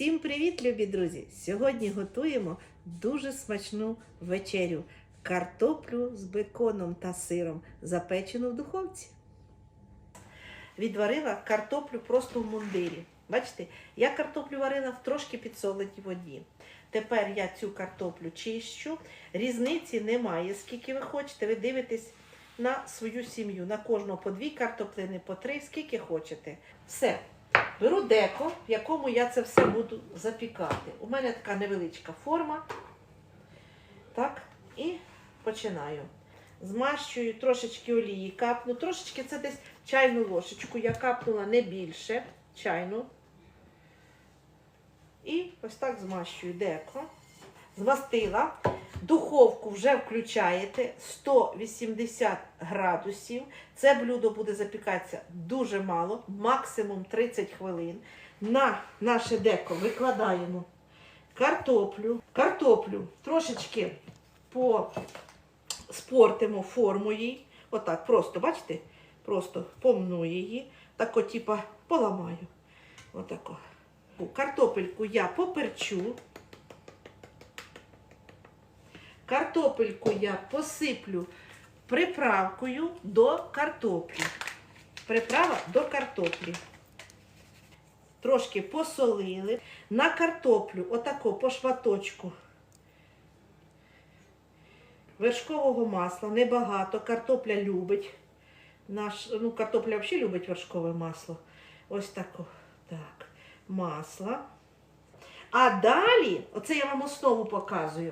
Всім привіт, любі друзі! Сьогодні готуємо дуже смачну вечерю картоплю з беконом та сиром, запечену в духовці. Відварила картоплю просто в мундирі. Бачите, я картоплю варила в трошки підсоленій воді. Тепер я цю картоплю чищу. Різниці немає, скільки ви хочете. Ви дивитесь на свою сім'ю. На кожного по дві картоплини, по три, скільки хочете. Все. Беру деко, в якому я це все буду запікати. У мене така невеличка форма. Так, і починаю. Змащую трошечки олії, капну. Трошечки це десь чайну ложечку. Я капнула не більше чайну. І ось так змащую деко. Змастила. Духовку вже включаєте 180 градусів. Це блюдо буде запікатися дуже мало, максимум 30 хвилин. На наше деко викладаємо картоплю. Картоплю трошечки по спортимо форму їй. Отак, просто, бачите? Просто помну її. Так, от, типа, поламаю. Отако. Картопельку я поперчу. Картопельку я посиплю приправкою до картоплі. Приправа до картоплі. Трошки посолили. На картоплю, отако по шматочку. Вершкового масла небагато. Картопля любить. Наш, ну, картопля взагалі любить вершкове масло. Ось тако. Так. Масло. А далі, оце я вам основу показую.